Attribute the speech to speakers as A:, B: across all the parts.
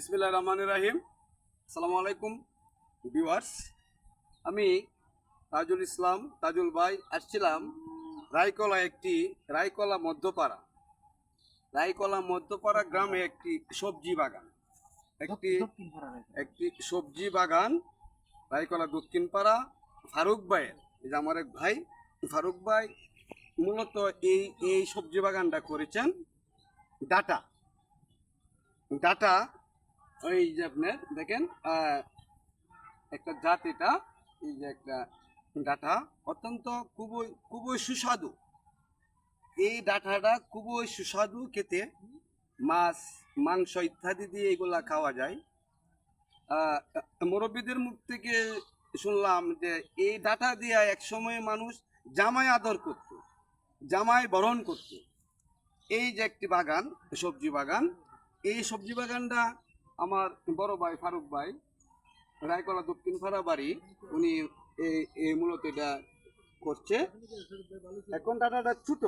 A: বিসমিল্লাহ রহমান রাহিম। আসসালামু আলাইকুম ভিউয়ার্স। আমি তাজুল ইসলাম তাজুল ভাই আসছিলাম রায়কলা একটি রায়কলা মধ্যপাড়া। রায়কলা মধ্যপাড়া গ্রামে একটি সবজি বাগান। একটি একটি সবজি বাগান রায়কলা দক্ষিণ পাড়া ফারুক ভাইয়ের। এই যে আমার এক ভাই ফারুক ভাই মূলত এই এই সবজি বাগানটা করেছেন ডাটা। ডাটা ওই যে আপনার দেখেন একটা জাত এটা, এই যে একটা ডাটা অত্যন্ত খুবই খুবই সুস্বাদু। এই ডাটাটা খুবই সুস্বাদু খেতে। মাছ, মাংস ইত্যাদি দিয়ে এগুলা খাওয়া যায়। মুরব্বীদের মুখ থেকে শুনলাম যে এই ডাটা দিয়ে এক সময় মানুষ জামাই আদর করত, জামাই বরণ করত। এই যে একটি বাগান, সবজি বাগান, এই সবজি বাগানটা আমার বড় ভাই ফারুক ভাই, রায়কলা দক্ষিণ ফাড়া বাড়ি, উনি এই মূলত এটা করছে। এখন ডাটাটা ছোট।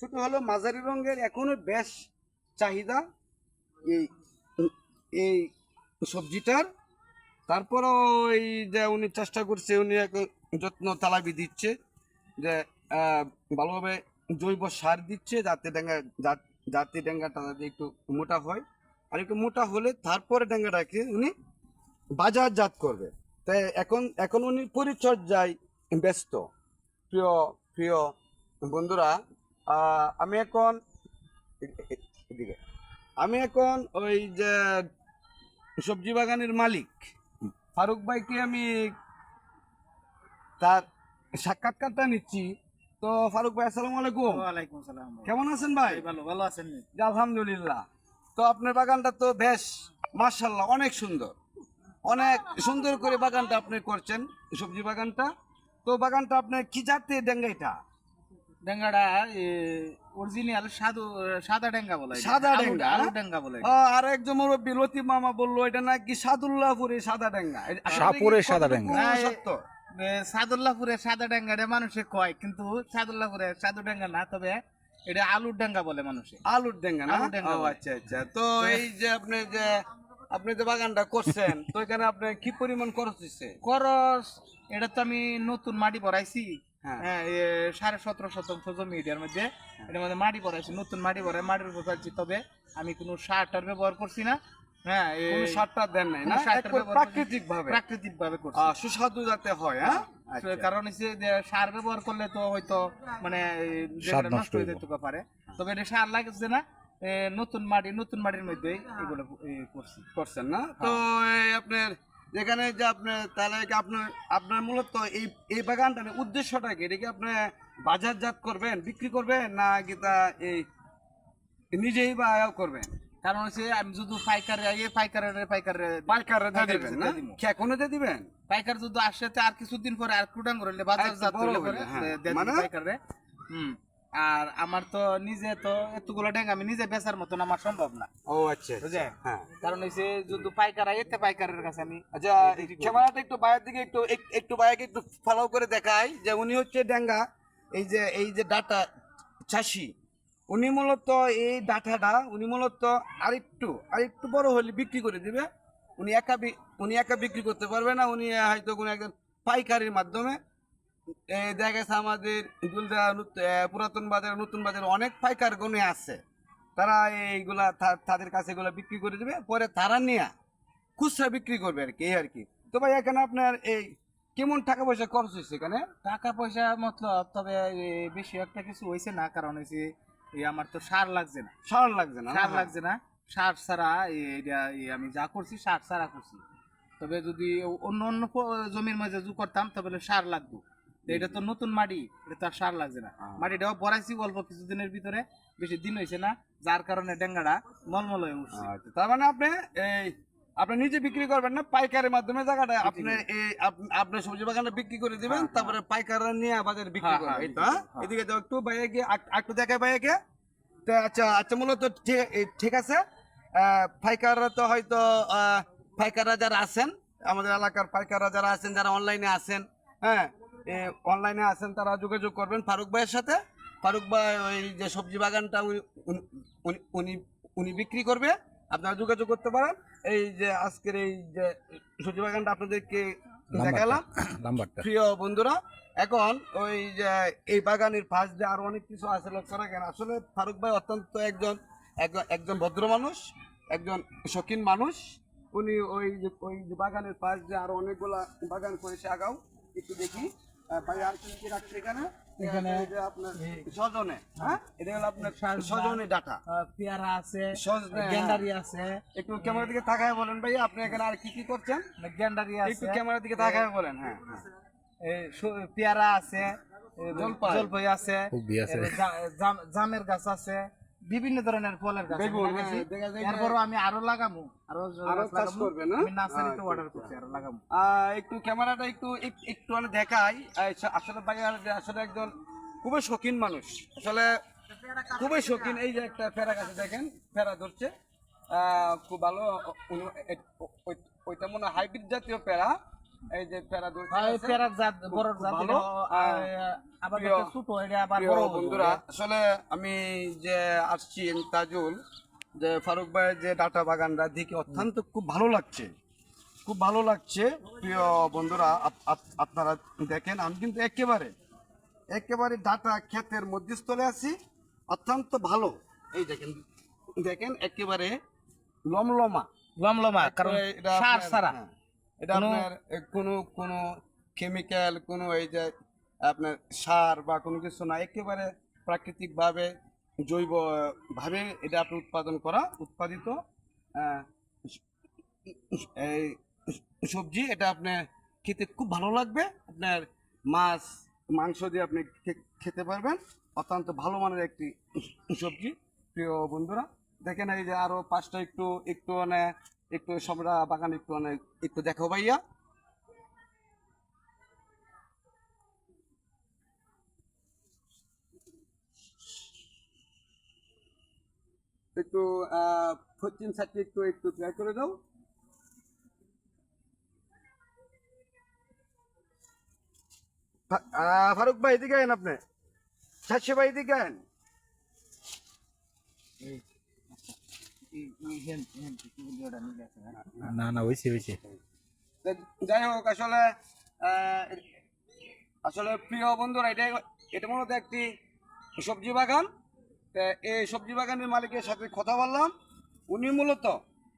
A: ছোট হলো মাঝারি রঙের এখনও বেশ চাহিদা এই এই সবজিটার। তারপরও এই যে উনি চেষ্টা করছে, উনি এক যত্ন তালাবি দিচ্ছে যে ভালোভাবে জৈব সার দিচ্ছে যাতে ডেঙ্গা যাতে ডেঙ্গাটা যাতে একটু মোটা হয়। আর একটু মোটা হলে তারপরে ডেঙ্গাটাকে উনি বাজারজাত করবে। তাই এখন এখন উনি পরিচর্যায় ব্যস্ত। প্রিয় প্রিয় বন্ধুরা আমি এখন এদিকে আমি এখন ওই যে সবজি বাগানের মালিক। ফারুক ভাইকে আমি তার সাক্ষাৎকারটা নিচ্ছি। তো ফারুক ভাই আসসালামু আলাইকুম।
B: ওয়ালাইকুম সালাম
A: কেমন আছেন ভাই?
B: ভালো ভালো আছেন?
A: আলহামদুলিল্লাহ। তো আপনার বাগানটা তো বেশ মার্শাল্লাহ অনেক সুন্দর। অনেক সুন্দর করে বাগানটা আপনি করছেন সবজি বাগানটা। তো বাগানটা আপনার কি জাতের ডেঙ্গাইটা
B: ডেঙ্গাটা অরিজিনাল সাদু সাদা ডেঙ্গা বলে
A: সাদা ডেঙ্গা,
B: আলু? ডেঙ্গা বলে
A: আর একজন মুরব্বী লতিফ মামা বলল এটা নাকি সাদুল্লাহপুরে সাদা ডেঙ্গা?
C: শাহপুরের
A: কি
C: সাদা ডেঙ্গা?
A: সত্য?
B: সাদুল্লাহপুরে সাদা ডেঙ্গাটা মানুষে কয় কিন্তু সাদুল্লাহপুরে সাদু ডেঙ্গা না তবে এটা আলুর ডেঙ্গা বলে মানুষে।
A: আলুর ডেঙ্গা না? ও, আচ্ছা আচ্ছা। তো এই যে আপনি যে আপনি যে বাগানটা করছেন তো এখানে আপনি কি পরিমাণ খরচ হচ্ছে
B: করস এটা তো আমি নতুন মাটি ভরাইছি।
A: হ্যাঁ।
B: হ্যাঁ সাড়ে সতেরো শতাংশ জমি এটার মধ্যে। এটার মধ্যে মাটি ভরাইছি নতুন মাটি ভরাই মাটির উপর তবে আমি কোনো সার টার ব্যবহার করছি না। হ্যাঁ
A: কোনো সারটা দেন নাই না? প্রাকৃতিক ভাবে
B: প্রাকৃতিক ভাবে করছি।
A: সুস্বাদু যাতে হয় হ্যাঁ? আচ্ছা।
B: কারণ হচ্ছে যে সার ব্যবহার করলে তো হয়তো মানে
C: নষ্ট
B: হয়ে
C: হইব।
B: যেতে পারে। তবে এটা সার লাগছে না নতুন মাটি নতুন মাটির মধ্যে এগুলো
A: করছেন না? তো আপনার যেখানে যে আপনার তাহলে আপনার আপনার মূলত এই এই বাগানটার উদ্দেশ্যটা কি? এটা কি আপনি বাজারজাত করবেন বিক্রি করবেন না কি তা এই নিজেই বা করবেন?
B: কারণ হচ্ছে আমি যদি পাইকার পাইকারের
A: পাইকারে দিয়ে
B: পাইকারে
A: দিবেন না। খেকনে দিয়ে দিবেন?
B: পাইকার যদি আসে তো আর কিছুদিন পরে আর কুটাং করলে বাজার জাত
A: হ্যাঁ। মানে?
B: পাইকারে হুম। আর আমার তো নিজে তো এতগুলো ডেঙ্গা আমি নিজে বেচার মতন আমার সম্ভব না।
A: ও আচ্ছা
B: বুঝলেন?
A: হ্যাঁ।
B: কারণ হচ্ছে যদি পাইকার এতে পাইকারের কাছে আমি
A: আচ্ছা ক্যামেরাটা একটু বাইরের দিকে একটু একটু বাইরে একটু ফলো করে দেখাই যে উনি হচ্ছে ডেঙ্গা এই যে এই যে ডাটা চাষি। উনি মূলত এই ডাটাটা উনি মূলত আরেকটু আরেকটু বড় হলে বিক্রি করে দিবে। উনি একা উনি একা বিক্রি করতে পারবে না, উনি হয়তো কোনো একজন পাইকারির মাধ্যমে। দেখা গেছে আমাদের পুরাতন বাজার, নতুন বাজারে অনেক পাইকার গণে আছে। তারা এইগুলা তাদের কাছে এগুলা বিক্রি করে দিবে, পরে তারা নিয়ে খুচরা বিক্রি করবে আর কি আর কি। তো ভাই, এখানে আপনার এই কেমন টাকা পয়সা খরচ হয়েছে এখানে?
B: টাকা পয়সা মতলব, তবে বেশি একটা কিছু হয়েছে না, কারণ হয়েছে আমার তো সার লাগছে না।
A: সার লাগছে না
B: সার লাগছে না। সার ছাড়া এটা আমি যা করছি সার ছাড়া করছি। তবে যদি অন্য অন্য জমির মাঝে জু করতাম তবে সার লাগতো। এটা তো নতুন মাটি এটা তো আর সার লাগছে না। মাটিটাও বড়াইছি অল্প কিছুদিনের ভিতরে বেশি দিন হয়েছে না যার কারণে ডেঙ্গাটা মলমল হয়ে উঠছে।
A: আচ্ছা, তার মানে আপনি এই আপনি নিজে বিক্রি করবেন না পাইকারের মাধ্যমে জায়গাটা আপনি এই আপ- আপনার সবজি বাগানে বিক্রি করে দিবেন তারপরে পাইকাররা নিয়ে বাজারে বিক্রি
B: হ্যাঁ,
A: করবে
B: হ্যাঁ,
A: এই তো হ্যাঁ?
B: হ্যাঁ।
A: এদিকে যাও একটু বাইরে গিয়ে একটু দেখায় বাইরে গিয়ে। তো আচ্ছা আচ্ছা মূলত ঠিক ঠিক আছে। পাইকাররা তো হয়তো পাইকাররা যারা আছেন আমাদের এলাকার পাইকাররা যারা আছেন যারা অনলাইনে আছেন হ্যাঁ অনলাইনে আছেন তারা যোগাযোগ করবেন ফারুক ভাইয়ের সাথে। ফারুক ভাই ওই যে সবজি বাগানটা উনি উনি বিক্রি করবে আপনারা যোগাযোগ করতে পারেন। এই যে আজকের এই যে সবজি বাগানটা আপনাদেরকে দেখালাম। প্রিয় বন্ধুরা এখন ওই যে এই বাগানের পাশ দিয়ে আরও অনেক কিছু আছে লক্ষ্য রাখেন। আসলে ফারুক ভাই অত্যন্ত একজন একজন- ভদ্র মানুষ একজন শৌখিন মানুষ। উনি ওই যে ওই বাগানের পাশ দিয়ে আরও অনেকগুলা বাগান করেছে। আগাও একটু দেখি। ভাই আর কি কি রাখছে এখানে?
B: এখানে
A: আপনার সজনে হ্যাঁ? এটা হলো আপনার সজনে ডাটা
B: পেয়ারা আছে গেন্ডারি আছে।
A: একটু ক্যামেরার দিকে তাকায় বলেন ভাই আপনি এখানে আর কি কি করছেন?
B: গেন্ডারি
A: একটু ক্যামেরার দিকে তাকায় বলেন হ্যাঁ। হ্যাঁ।
B: পেয়ারা আছে
A: জলপাই।
B: আছে জামের গাছ আছে। বিভিন্ন ধরনের ফলের গাছ লাগাইছি।
A: হ্যাঁ,
B: এরপরও আমি আরও লাগামো।
A: আরও
B: আরও
A: চাষ
B: লাগামো।
A: না?
B: আমি নার্সারিতে
A: আচ্ছা,
B: অর্ডার করছি আরও লাগামো।
A: একটু ক্যামেরাটা একটু একটু মানে দেখাই। আসলে আসলে একজন খুবই শৌখিন মানুষ। আসলে খুবই শৌখিন এই যে একটা ফেরা গাছে দেখেন ফেরা ধরছে। আহ, খুব ভালো ওইটা মনে হাইব্রিড জাতীয় পেরা এই যে ধরছে
B: এই। পেয়ারার জাত বড় জাত। আবার ছোট এটা আবার বড়
A: বন্ধুরা আসলে আমি যে আসছি আমি তাজুল যে ফারুক ভাইয়ের যে ডাটা বাগানটা দেখে অত্যন্ত খুব ভালো লাগছে। খুব ভালো লাগছে। প্রিয় বন্ধুরা আপ- আপ- আপনারা দেখেন আমি কিন্তু একেবারে একেবারে ডাটা ক্ষেতের মধ্যস্থলে আছি। অত্যন্ত ভালো। এই দেখেন দেখেন একেবারে লমলমা।
B: লমলমা কারণ
A: এটা
B: সার সারা।
A: হ্যাঁ, এটা আপনার কোনো কোনো কেমিক্যাল কোনো এই যে আপনার সার বা কোনো কিছু না একেবারে প্রাকৃতিক ভাবে জৈব ভাবে এটা আপনি উৎপাদন করা উৎপাদিত এই সবজি এটা আপনার খেতে খুব ভালো লাগবে। আপনার মাছ মাংস দিয়ে আপনি খেতে পারবেন। অত্যন্ত ভালো মানের একটি সবজি। প্রিয় বন্ধুরা দেখেন এই যে আরও পাঁচটা একটু একটু মানে একটু সবরা বাগান একটু মানে একটু দেখো ভাইয়া। একটু পশ্চিম সাইডে একটু একটু ট্রাই করে দাও ফারুক ভাই, এদিকে আপনি। সাতশো ভাই, এদিকে আইন।
C: না না হয়েছে হয়েছে
A: যাই হোক আসলে আসলে প্রিয় বন্ধুরা, এটা এটা মূলত একটি সবজি বাগান। এই সবজি বাগানের মালিকের সাথে কথা বললাম। উনি মূলত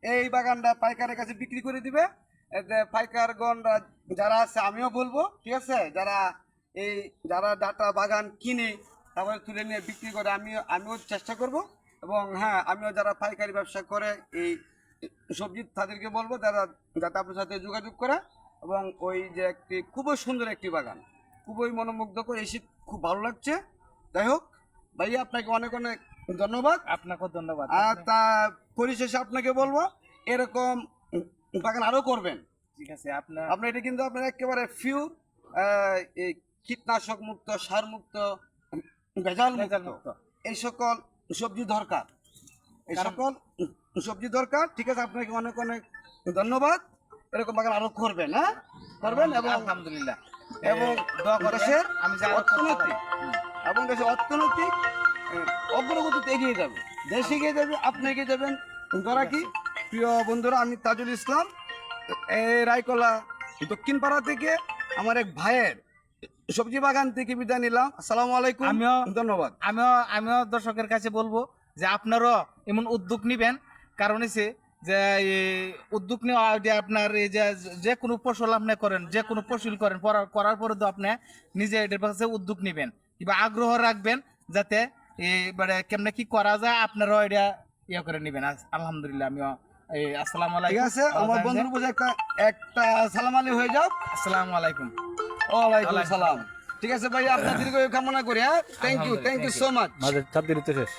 A: এই বাগানটা পাইকারের কাছে বিক্রি করে দিবে। পাইকারগণরা যারা আছে, আমিও বলব, ঠিক আছে? যারা এই যারা ডাটা বাগান কিনে তারপরে তুলে নিয়ে বিক্রি করে, আমিও আমিও চেষ্টা করব। এবং হ্যাঁ আমিও যারা পাইকারি ব্যবসা করে এই সবজি তাদেরকে বলব তারা যাতে আপনার সাথে যোগাযোগ করে এবং ওই যে একটি খুবই সুন্দর একটি বাগান। খুবই মনোমুগ্ধকর এসে খুব ভালো লাগছে। যাই হোক ভাইয়া আপনাকে অনেক অনেক ধন্যবাদ।
B: আপনাকেও ধন্যবাদ।
A: আর তা পরিশেষে আপনাকে বলব এরকম বাগান আরও করবেন।
B: ঠিক আছে আপনার
A: আপনার এটা কিন্তু আপনার একেবারে ফিউর এই কীটনাশক মুক্ত সার মুক্ত। ভেজাল মুক্ত। এই সকল সবজি দরকার। এই সকল সবজি দরকার। ঠিক আছে আপনাকে অনেক অনেক ধন্যবাদ। এরকম বাগান আরও করবেন হ্যাঁ? করবেন এবং
B: আলহামদুলিল্লাহ।
A: এবং দেশের অর্থনৈতিক এবং দেশের অর্থনৈতিক অগ্রগতিতে এগিয়ে যাবে। দেশ এগিয়ে যাবে আপনি এগিয়ে যাবেন। ধরা কি? প্রিয় বন্ধুরা আমি তাজুল ইসলাম এই রায়কলা দক্ষিণ পাড়া থেকে আমার এক ভাইয়ের সবজি বাগান থেকে বিদায় নিলাম। আসসালামু আলাইকুম।
B: আমিও
A: ধন্যবাদ।
B: আমিও আমিও দর্শকের কাছে বলব যে আপনারাও এমন উদ্যোগ নেবেন। কারণ হচ্ছে যে উদ্যোগ নেওয়া আপনার এই যে যে কোনো ফসল আপনি করেন যে কোনো ফসল করেন করার পরে তো আপনি নিজে এটার কাছে উদ্যোগ নেবেন। কিংবা আগ্রহ রাখবেন যাতে এই মানে কেমনে কি করা যায় আপনারাও এটা ইয়ে করে নেবেন। আলহামদুলিল্লাহ আমিও এই আসসালামু
A: ঠিক আছে আমার বন্ধুর বুঝে একটা একটা সালাম আলী হয়ে যাও
B: আসসালামু আলাইকুম। ওয়ালাইকুম
A: সালাম। ঠিক আছে ভাই আপনার দীর্ঘ কামনা করি হ্যাঁ? Thank you thank you so much
C: মাঝে চাপ দিতে শেষ।